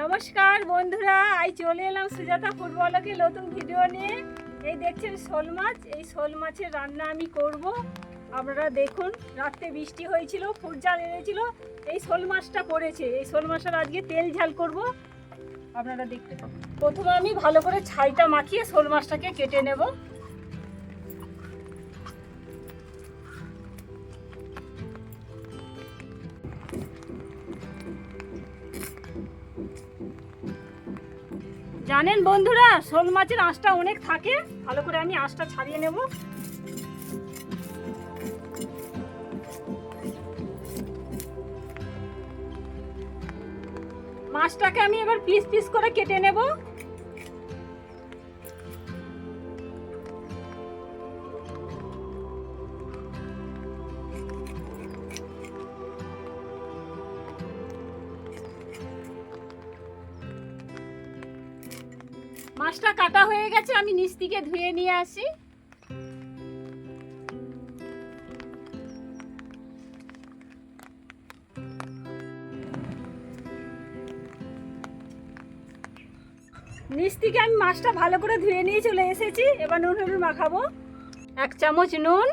নমস্কার বন্ধুরা আজ চলে এলাম সুজাতা ফুটবলকে নতুন ভিডিও নিয়ে। এই দেখছেন শোল মাছ এই শোল মাছের রান্না আমি করব। আপনারা দেখুন রাত্রে বৃষ্টি হয়েছিল ফুট জাল এনেছিল এই শোল মাছটা পড়েছে এই শোল মাছটার আজকে তেল ঝাল করব। আপনারা দেখতে প্রথমে আমি ভালো করে ছাইটা মাখিয়ে শোল মাছটাকে কেটে নেব। জানেন বন্ধুরা, শোল মাছের আঁশটা অনেক থাকে। ভালো করে আমি আঁশটা ছাড়িয়ে নেব। মাছটাকে আমি এবার পিস পিস করে কেটে নেব। মাছটা কাটা হয়ে গেছে, আমি নিচ থেকে ধুয়ে নিয়ে আসি। নিচ থেকে আমি মাছটা ভালো করে ধুয়ে নিয়ে চলে এসেছি, এবার নুন, হলুদ মাখাবো। এক চামচ নুন,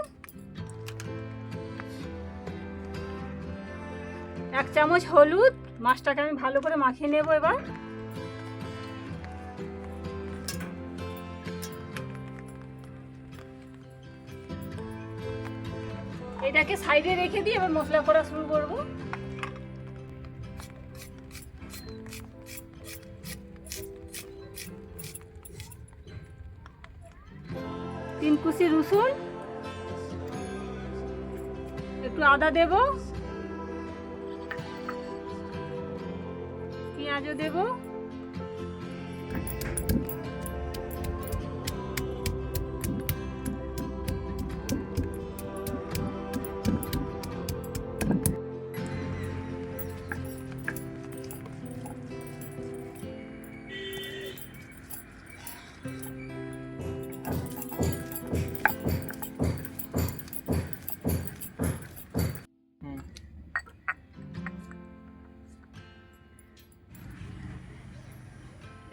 এক চামচ হলুদ, মাছটাকে আমি ভালো করে মাখিয়ে নেব এবার। এটাকে সাইডে রেখে দিয়ে এবার মশলা করা শুরু করব। তিন কুচি রসুন। একটু আদা দেব। পেঁয়াজও দেব।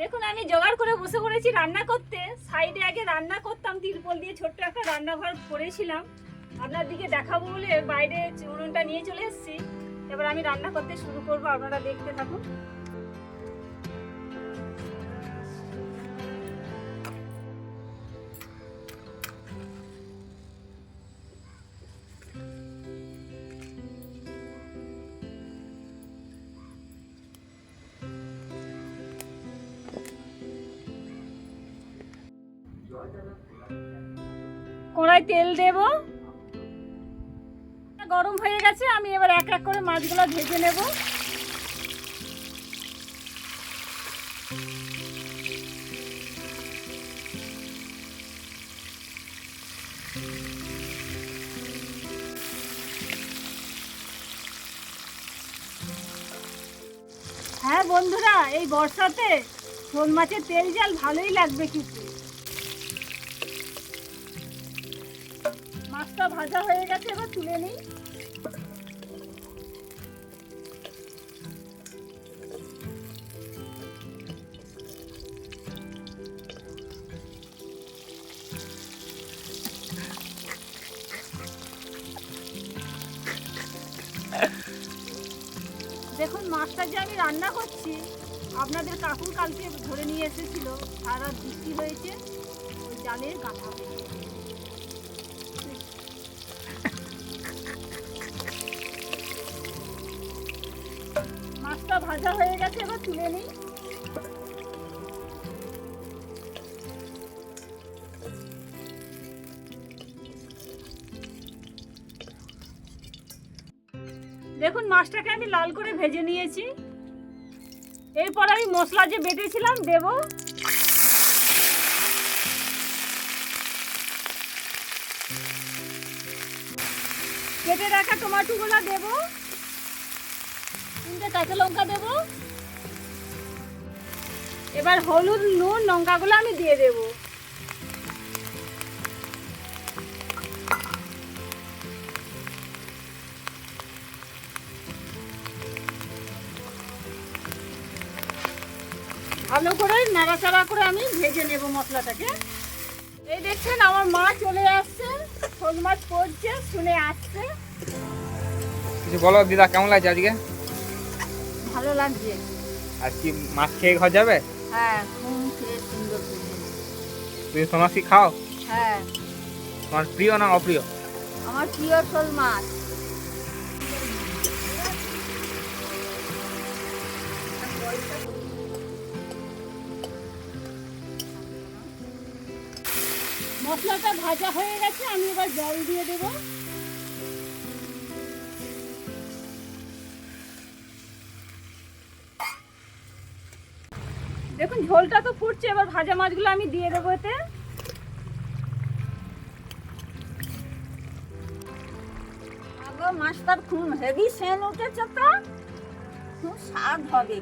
দেখুন, আমি জোগাড় করে বসে পড়েছি রান্না করতে। সাইডে আগে রান্না করতাম তিরপল দিয়ে ছোট্ট একটা রান্নাঘর করেছিলাম। আপনার দিকে দেখাবো বলে বাইরে উনুনটা নিয়ে চলে এসেছি। এবার আমি রান্না করতে শুরু করব, আপনারা দেখতে থাকুন। কড়াই তেল দেব। গরম হয়ে গেছে, আমি এবার এক এক করে মাছগুলো ভেজে নেব। হ্যাঁ বন্ধুরা, এই বর্ষাতে শোল মাছের তেল জাল ভালোই লাগবে কিন্তু। ভাজা হয়ে গেছে, এবার তুলে নিই। দেখুন মাছটা যে আমি রান্না করছি, আপনাদের কাকুর কালকে ধরে নিয়ে এসেছিল সারা বৃষ্টি হয়েছে, ওই জালের গাঁথা। ভাজা হয়ে গেছে, এবার তুলে নিই। দেখুন, মাছটাকে আমি লাল করে ভেজে নিয়েছি। এরপর আমি মশলা যে বেটেছিলাম, দেব। কেটে রাখা টমেটোগুলো দেবো। তিনটে কাঁচা লঙ্কা এবার হলুদ, নুন, লঙ্কাগুলো আমি দিয়ে দেব। ভালো করে নাড়াচাড়া করে আমি ভেজে নেব মশলাটাকে। এই দেখছেন, আমার মা চলে আসছে। শোল মাছ পড়ছে, শুনে আসছে। কিছু বলো, দিদা, কেমন লাগছে আজকে? ভালো লাগছে। আর কি মাছ খেয়ে ঘর যাবে? হ্যাঁ খেয়ে সুন্দর। তুমি সোনাশি খাও? হ্যাঁ। তোমার প্রিয় না অপ্রিয়? আমার প্রিয় শোল মাছ। মশলাটা ভাজা হয়ে গেছে আমি এবার জল দিয়ে দেব। দেখুন ঝোলটা তো ফুটছে এবার ভাজা মাছগুলো আমি দিয়ে দেবো এতে। আগো মাছটার খুব হেভি সেন উঠেছে তো। খুব স্বাদ হবে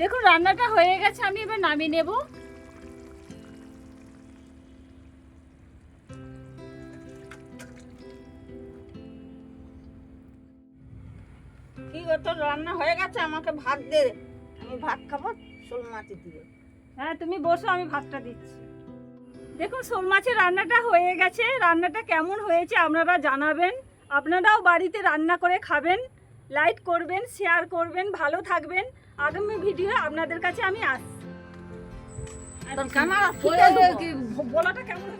দেখুন রান্নাটা হয়ে গেছে আমি এবার নামিয়ে নেব। গো রান্না হয়ে গেছে আমাকে ভাত দে আমি ভাত খাব শোল মাছ দিয়ে। হ্যাঁ তুমি বসো আমি ভাতটা দিচ্ছি। দেখুন শোল মাছের রান্নাটা হয়ে গেছে। রান্নাটা কেমন হয়েছে আপনারা জানাবেন। আপনারাও বাড়িতে রান্না করে খাবেন লাইক করবেন শেয়ার করবেন ভালো থাকবেন। আগামী ভিডিও আপনাদের কাছে আমি আসছি। বলাটা কেমন